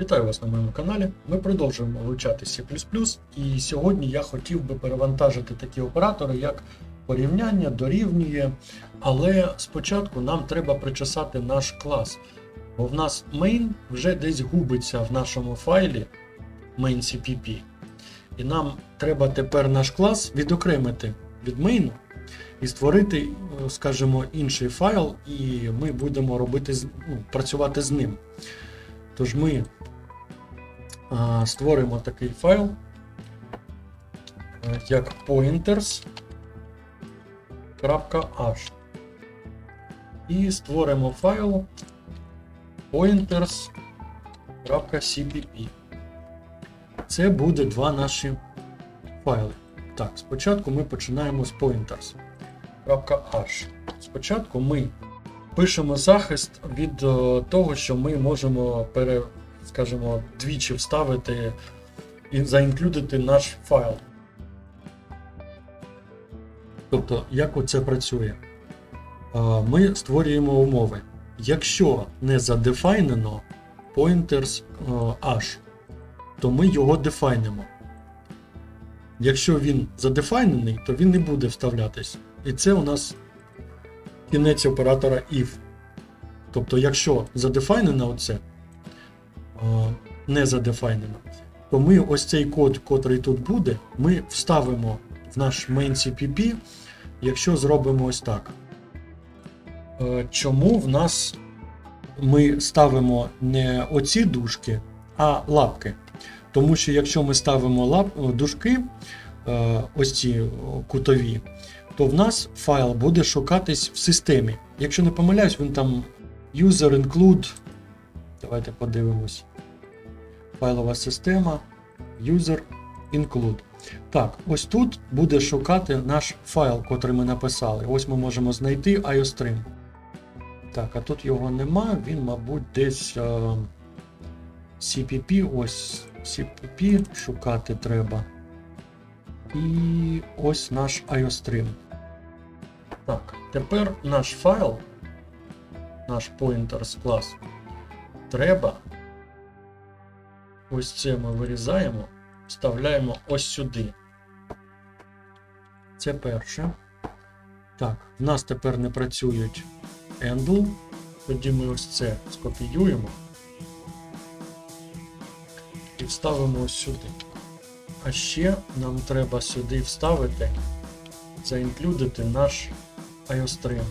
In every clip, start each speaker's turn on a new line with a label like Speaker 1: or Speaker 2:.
Speaker 1: Вітаю вас на моєму каналі. Ми продовжуємо вивчати C++, і сьогодні я хотів би перевантажити такі оператори, як порівняння, дорівнює. Але спочатку нам треба причесати наш клас. Бо в нас main вже десь губиться в нашому файлі main.cpp. І нам треба тепер наш клас відокремити від main і створити, скажімо, інший файл, і ми будемо робити, ну, працювати з ним. Тож ми а, створимо такий файл, е, як pointers.h. І створимо файл pointers.cpp. Це буде два наші файли. Так, спочатку ми починаємо з pointers.h. Спочатку ми пишемо захист від е, того, що ми можемо пере, скажімо, двічі вставити і заінклюдити наш файл. Тобто, як оце працює? Е, Ми створюємо умови. Якщо не задефайнено pointers е, h, то ми його дефайнимо. Якщо він задефайнений, то він не буде вставлятись. І це у нас кінець оператора if. Тобто, якщо задефайнено оце, не задефайнено, то ми ось цей код, котрий тут буде, ми вставимо в наш main.cpp, якщо зробимо ось так. Чому в нас ми ставимо не оці дужки, а лапки? Тому що якщо ми ставимо лап, дужки, ось ці кутові, то в нас файл буде шукатись в системі. Якщо не помиляюсь, він там user include. Давайте подивимось. Файлова система. User include. Так, ось тут буде шукати наш файл, котрий ми написали. Ось ми можемо знайти iostream. Так, а тут його нема, він, мабуть, десь е, CPP, ось CPP шукати треба. І ось наш iostream. Так, тепер наш файл, наш pointers клас, треба. Ось це ми вирізаємо, вставляємо ось сюди. Це перше. Так, в нас тепер не працюють handle. Тоді ми ось це скопіюємо і вставимо ось сюди. А ще нам треба сюди вставити, заінклюдити наш iostream.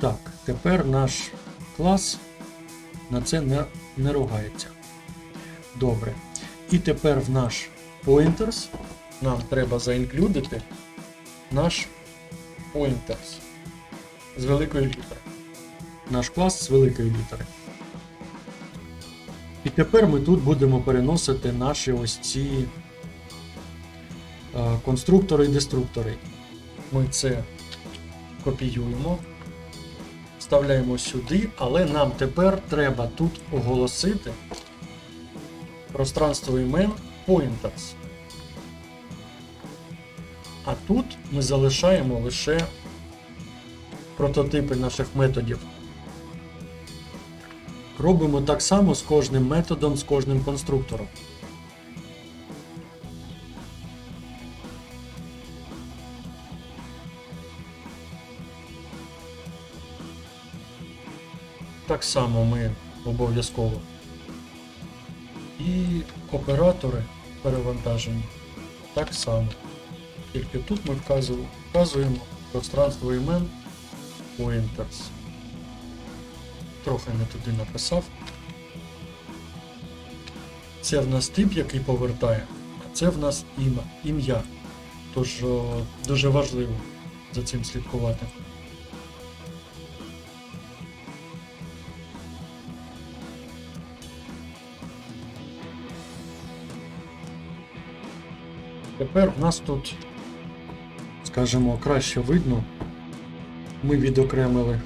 Speaker 1: Так, тепер наш клас на це не, не ругається. Добре. І тепер в наш pointers нам треба заінклюдити наш pointers з великої літери. Наш клас з великої літери. І тепер ми тут будемо переносити наші ось ці е, конструктори і деструктори. Ми це копіюємо, вставляємо сюди, але нам тепер треба тут оголосити пространство імен pointers. А тут ми залишаємо лише прототипи наших методів. Робимо так само з кожним методом, з кожним конструктором. Так само ми обов'язково. І оператори перевантажені так само. Тільки тут ми вказуємо, пространство імен pointers. Трохи не туди написав. Це в нас тип, який повертає, а це в нас ім'я. Тож дуже важливо за цим слідкувати. Тепер в нас тут, скажімо, краще видно. Ми відокремили.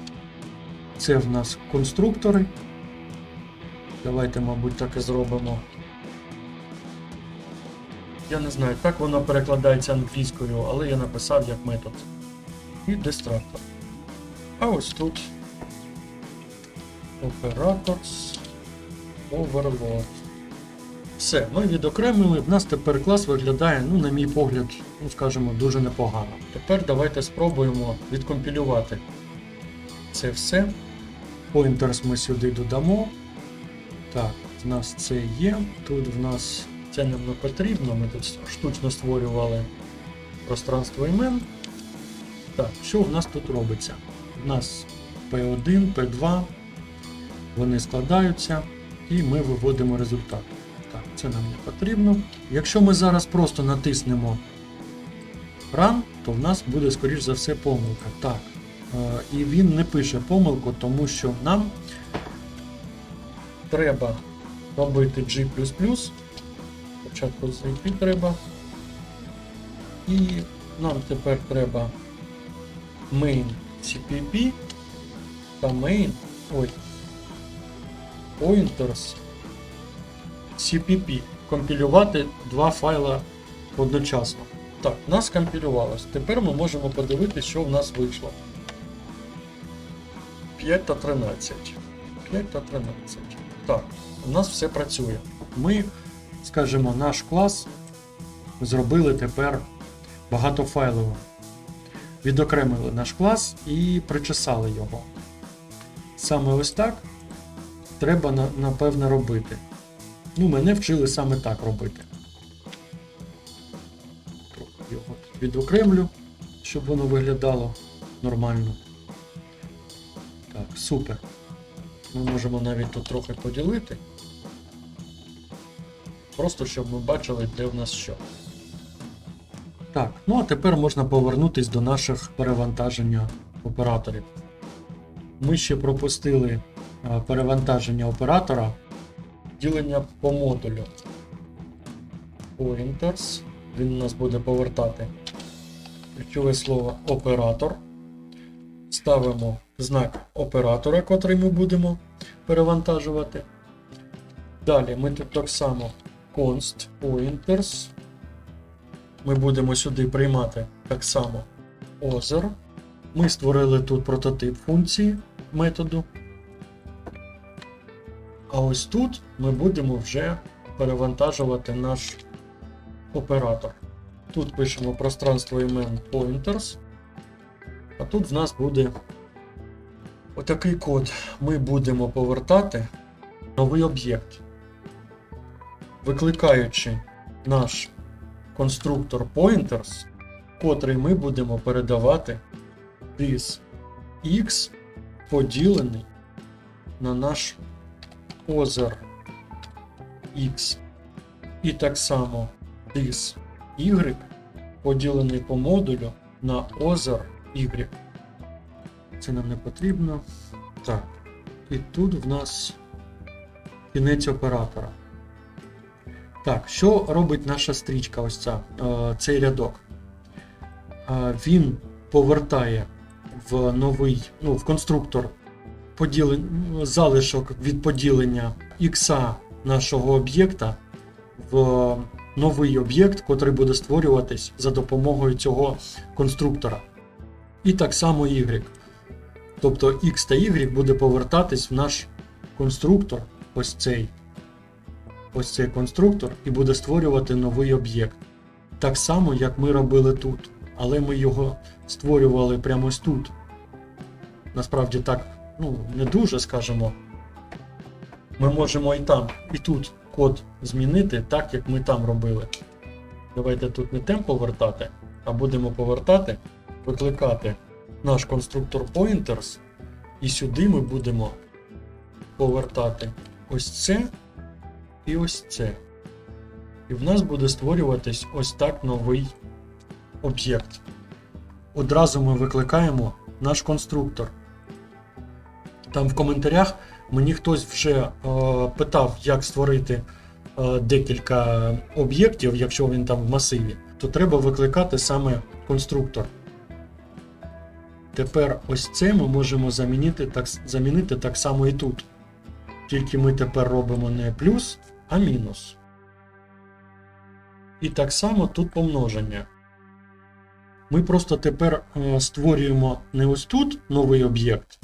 Speaker 1: Це в нас конструктори. Давайте, мабуть, так і зробимо. Я не знаю, так воно перекладається англійською, але я написав як метод. І дестрактор. А ось тут Operators Overload. Все, ми відокремили. В нас тепер клас виглядає, ну, на мій погляд, ну скажімо, дуже непогано. Тепер давайте спробуємо відкомпілювати це все. Pointers ми сюди додамо. Так, в нас це є. Тут в нас це нам не потрібно. Ми тут штучно створювали пространство імен. Так, що в нас тут робиться? У нас P1, P2, вони складаються, і ми виводимо результат. Це нам не потрібно. Якщо ми зараз просто натиснемо Run, то в нас буде, скоріш за все, помилка. Так. е, І він не пише помилку, тому що нам треба робити G. Спочатку зайти треба. І нам тепер треба main CPP та main ой, pointers CPP. Компілювати два файла одночасно. Так, нас компілювалось. Тепер ми можемо подивитися, що в нас вийшло. 5 та 13. 5 та 13. Так, у нас все працює. Ми, скажімо, наш клас зробили тепер багатофайловим. Відокремили наш клас і причесали його. Саме ось так треба напевно робити. Ну, мене вчили саме так робити. Його відокремлю, щоб воно виглядало нормально. Так, супер. Ми можемо навіть тут трохи поділити. Просто щоб ми бачили, де в нас що. Так, ну а тепер можна повернутись до наших перевантаження операторів. Ми ще пропустили е, перевантаження оператора, ділення по модулю. Pointers. Він у нас буде повертати ключове слово оператор. Ставимо знак оператора, котрий ми будемо перевантажувати. Далі ми тут так само const pointers. Ми будемо сюди приймати так само other. Ми створили тут прототип функції методу. А ось тут ми будемо вже перевантажувати наш оператор. Тут пишемо пространство імен pointers. А тут в нас буде отакий код. Ми будемо повертати новий об'єкт, викликаючи наш конструктор pointers, котрий ми будемо передавати this x поділений на наш other x. І так само this y поділений по модулю на other y. Це нам не потрібно. Так. І тут в нас кінець оператора. Так, що робить наша стрічка? Ось ця, е, цей рядок? Е, він повертає в новий, ну, в конструктор поділен, залишок від поділення ікса нашого об'єкта в новий об'єкт, котрий буде створюватись за допомогою цього конструктора. І так само y. Тобто x та y буде повертатись в наш конструктор, ось цей ось цей конструктор і буде створювати новий об'єкт. Так само, як ми робили тут. Але ми його створювали прямо ось тут. Насправді так, ну, не дуже, скажімо. Ми можемо і там, і тут код змінити так, як ми там робили. Давайте тут не темп повертати, а будемо повертати, викликати наш конструктор pointers, і сюди ми будемо повертати ось це і ось це. І в нас буде створюватись ось так новий об'єкт. Одразу ми викликаємо наш конструктор. Там в коментарях мені хтось вже е, питав, як створити е, декілька об'єктів, якщо він там в масиві, то треба викликати саме конструктор. Тепер ось це ми можемо замінити так, замінити так само і тут. Тільки ми тепер робимо не плюс, а мінус. І так само тут помноження. Ми просто тепер е, створюємо не ось тут новий об'єкт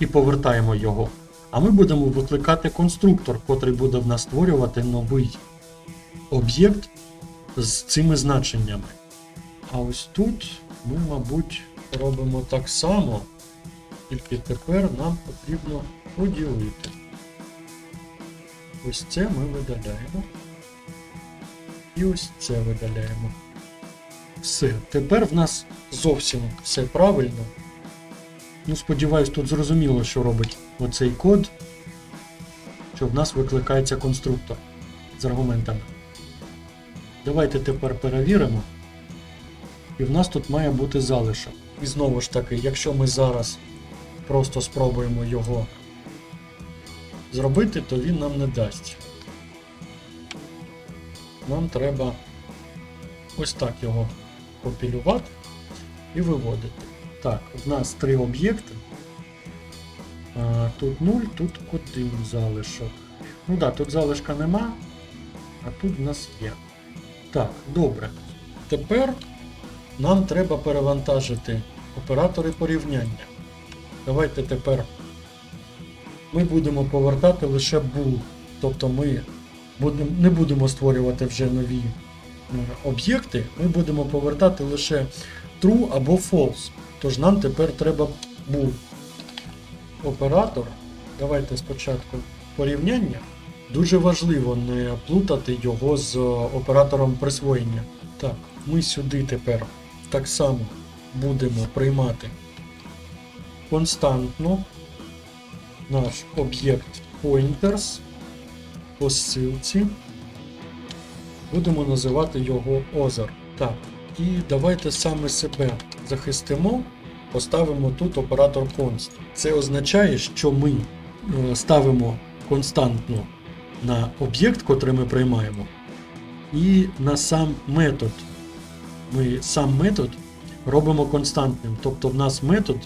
Speaker 1: і повертаємо його, а ми будемо викликати конструктор, котрий буде в нас створювати новий об'єкт з цими значеннями. А ось тут ми, мабуть, робимо так само, тільки тепер нам потрібно поділити. Ось це ми видаляємо. І ось це видаляємо. Все, тепер в нас зовсім все правильно. Ну, сподіваюсь, тут зрозуміло, що робить оцей код, що в нас викликається конструктор з аргументами. Давайте тепер перевіримо. І в нас тут має бути залишок. І знову ж таки, якщо ми зараз просто спробуємо його зробити, то він нам не дасть. Нам треба ось так його компілювати і виводити. Так, в нас три об'єкти. Тут 0, тут 1 залишок. Ну так, да, тут залишка нема, а тут в нас є. Так, добре. Тепер нам треба перевантажити оператори порівняння. Давайте тепер ми будемо повертати лише bool. Тобто ми будем, не будемо створювати вже нові е, об'єкти, ми будемо повертати лише true або false. Тож нам тепер треба bool. Оператор. Давайте спочатку порівняння. Дуже важливо не плутати його з е, оператором присвоєння. Так, ми сюди тепер так само будемо приймати константно наш об'єкт pointers по ссилці. Будемо називати його Озер. Так, і давайте саме себе захистимо, поставимо тут оператор const. Це означає, що ми е, ставимо константно на об'єкт, котрий ми приймаємо, і на сам метод. Ми сам метод робимо константним. Тобто в нас метод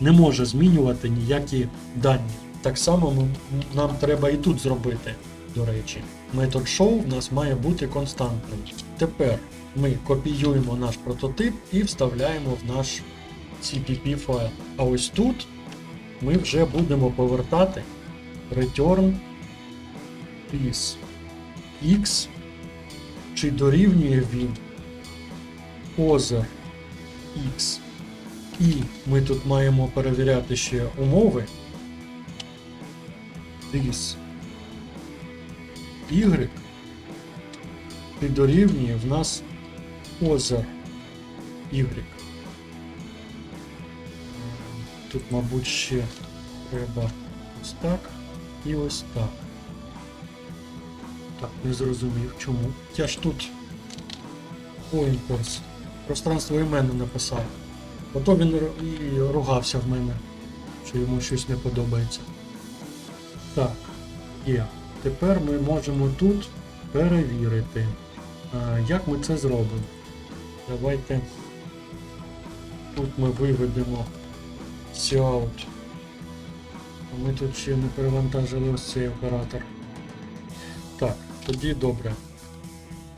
Speaker 1: не може змінювати ніякі дані. Так само ми, нам треба і тут зробити, до речі. Метод show в нас має бути константним. Тепер ми копіюємо наш прототип і вставляємо в наш CPP файл. А ось тут ми вже будемо повертати return is x, чи дорівнює він other x. І ми тут маємо перевіряти ще умови. This y і дорівнює в нас other y. Тут, мабуть, ще треба ось так і ось так. Так, не зрозумів чому. Я ж тут pointers, пространство імену написав. Ото він і ругався в мене, що йому щось не подобається. Так, є. Тепер ми можемо тут перевірити, як ми це зробимо. Давайте тут ми виведемо Cout. Ми тут ще не перевантажили ось цей оператор. Так, тоді добре.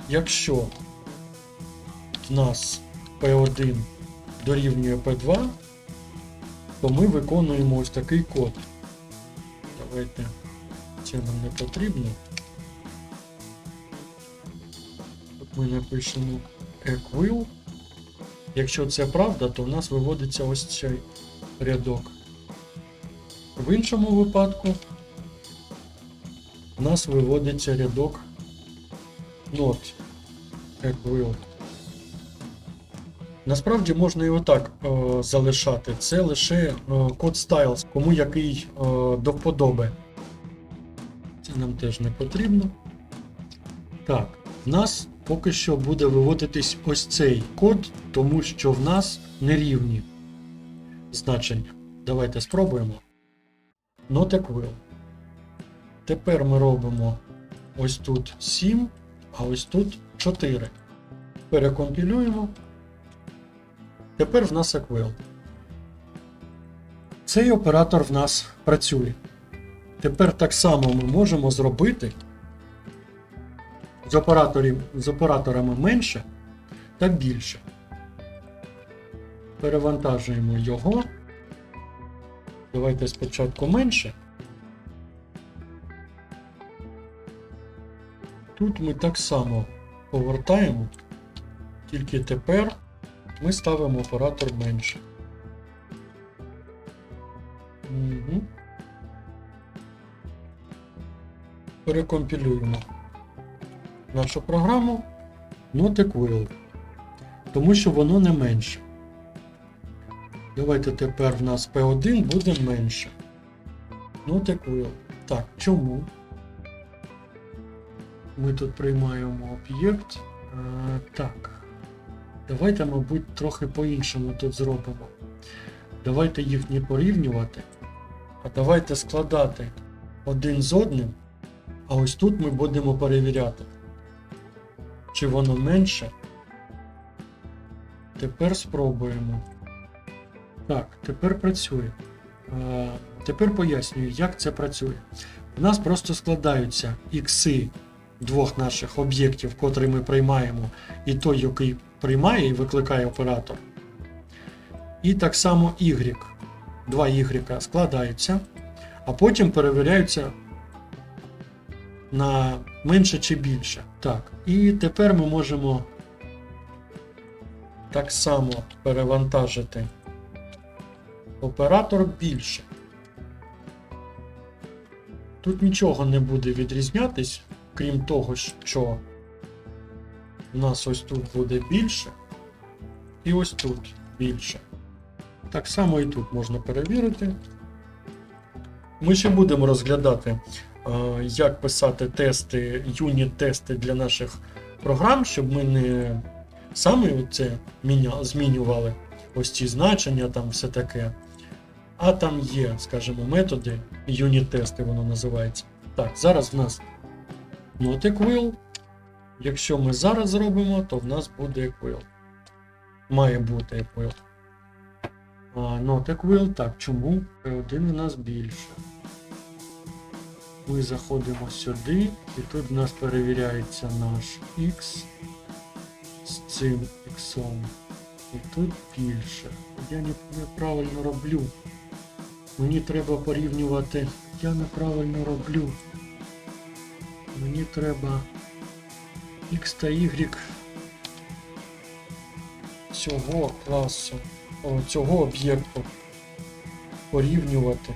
Speaker 1: Якщо в нас P1 дорівнює P2, то ми виконуємо ось такий код. Давайте це нам не потрібно. Тут ми напишемо equal. Якщо це правда, то в нас виводиться ось цей рядок. В іншому випадку в нас виводиться рядок not equal. Насправді можна і отак е, залишати. Це лише е, код styles, кому який е, до вподоби. Це нам теж не потрібно. Так, в нас поки що буде виводитись ось цей код, тому що в нас нерівні значення. Давайте спробуємо. Not equal. Тепер ми робимо ось тут 7, а ось тут 4. Перекомпілюємо. Тепер в нас equal. Цей оператор в нас працює. Тепер так само ми можемо зробити з, операторів, з операторами менше та більше. Перевантажуємо його. Давайте спочатку менше. Тут ми так само повертаємо, тільки тепер ми ставимо оператор менше. Угу. Перекомпілюємо нашу програму Not Equal, тому що воно не менше. Давайте тепер в нас P1 буде менше. Not Equal. Так, чому? Ми тут приймаємо об'єкт. Е, так. Давайте, мабуть, трохи по-іншому тут зробимо. Давайте їх не порівнювати, а давайте складати один з одним. А ось тут ми будемо перевіряти, чи воно менше. Тепер спробуємо. Так, тепер працює. Е, Тепер пояснюю, як це працює. У нас просто складаються ікси двох наших об'єктів, котрі ми приймаємо, і той, який приймає і викликає оператор. І так само Y. Два Y складаються, а потім перевіряються на менше чи більше. Так, і тепер ми можемо так само перевантажити оператор більше. Тут нічого не буде відрізнятись, крім того, що у нас ось тут буде більше, і ось тут більше. Так само і тут можна перевірити. Ми ще будемо розглядати, як писати тести, юніт-тести для наших програм, щоб ми не саме це змінювали ось ці значення, там все таке. А там є, скажімо, методи, юніт-тести воно називається. Так, зараз в нас not equal. Якщо ми зараз зробимо, то в нас буде equal. Має бути. А, not equal, так, чому? P1 в нас більше. Ми заходимо сюди, і тут в нас перевіряється наш X з цим X. І тут більше. Я неправильно роблю. Мені треба порівнювати. Я неправильно роблю. Мені треба X та Y цього класу, о, цього об'єкту порівнювати,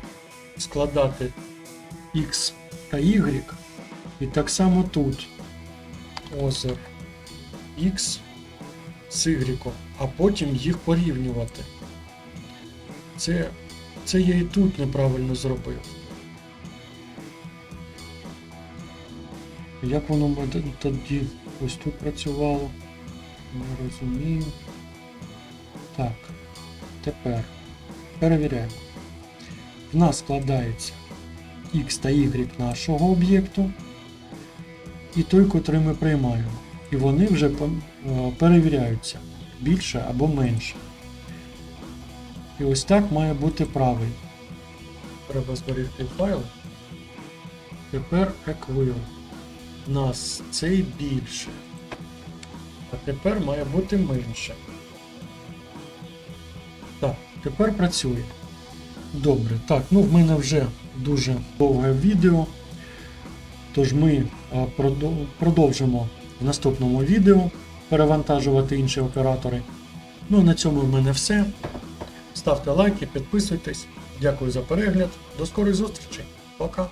Speaker 1: складати X та Y. І так само тут озер X з Y, а потім їх порівнювати. Це, це я і тут неправильно зробив. Як воно тоді ось тут працювало? Не розумію. Так, тепер перевіряємо. В нас складається X та Y нашого об'єкту і той, котрий ми приймаємо. І вони вже е, перевіряються більше або менше. І ось так має бути правильно. Треба зберегти файл. Тепер equal. У нас цей більше. А тепер має бути менше. Так, тепер працює. Добре. Так, ну в мене вже дуже довге відео. Тож ми продовжимо в наступному відео перевантажувати інші оператори. Ну, на цьому в мене все. Ставте лайки, підписуйтесь. Дякую за перегляд. До скорої зустрічі. Пока.